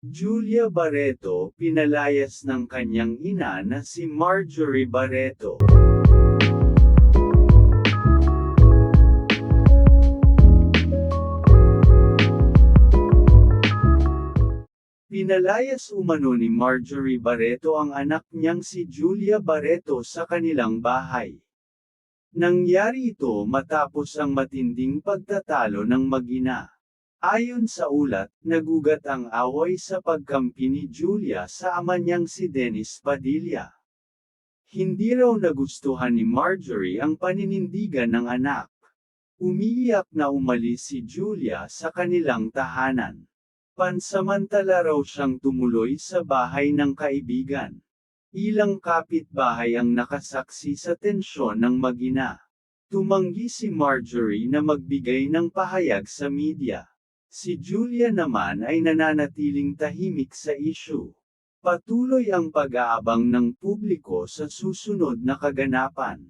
Julia Barreto pinalayas ng kanyang ina na si Marjorie Barreto. Pinalayas umano ni Marjorie Barreto ang anak niyang si Julia Barreto sa kanilang bahay. Nangyari ito matapos ang matinding pagtatalo ng mag-ina. Ayon sa ulat, nagugat ang away sa pagkampi ni Julia sa ama niyang si Dennis Padilla. Hindi raw nagustuhan ni Marjorie ang paninindigan ng anak. Umiiyak na umalis si Julia sa kanilang tahanan. Pansamantala raw siyang tumuloy sa bahay ng kaibigan. Ilang kapitbahay ang nakasaksi sa tensyon ng mag-ina. Tumanggi si Marjorie na magbigay ng pahayag sa media. Si Julia naman ay nananatiling tahimik sa issue. Patuloy ang pag-aabang ng publiko sa susunod na kaganapan.